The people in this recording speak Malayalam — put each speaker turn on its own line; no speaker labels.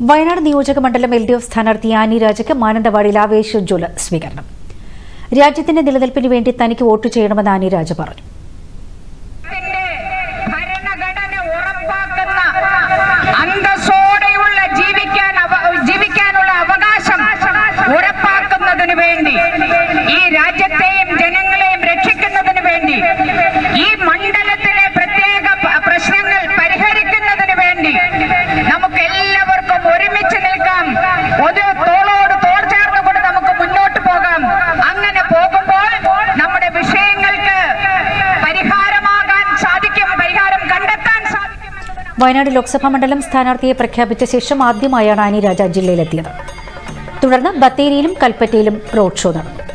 വയനാട് നിയോജക മണ്ഡലം എൽ ഡി എഫ് സ്ഥാനാർത്ഥി ആനി രാജയ്ക്ക് മാനന്തവാടിയിൽ ആവേശോജ്വല സ്വീകരണം. രാജ്യത്തിന്റെ നിലനിൽപ്പിന് വേണ്ടി തനിക്ക് വോട്ട് ചെയ്യണമെന്ന് ആനി രാജ പറഞ്ഞു.
ജീവിക്കാനുള്ള അവകാശം ഉറപ്പാക്കുന്നതിന് വേണ്ടി ഈ രാജ്യത്തെയും ഒരു തോളോട് തോൾ ചേർന്നുകൊണ്ട് നമുക്ക് മുന്നോട്ട് പോകാം. അങ്ങനെ പോകുമ്പോൾ നമ്മുടെ വിഷയങ്ങൾക്ക് പരിഹാരമാകാൻ സാധിക്കും പരിഹാരം കണ്ടെത്താൻ സാധിക്കും
വയനാട് ലോക്സഭാ മണ്ഡലം സ്ഥാനാർത്ഥിയെ പ്രഖ്യാപിച്ച ശേഷം ആദ്യമായാണ് ആനി രാജ ജില്ലയിലെത്തിയത്. തുടർന്ന് ബത്തേരിയിലും കൽപ്പറ്റയിലും റോഡ് ഷോ നടന്നു.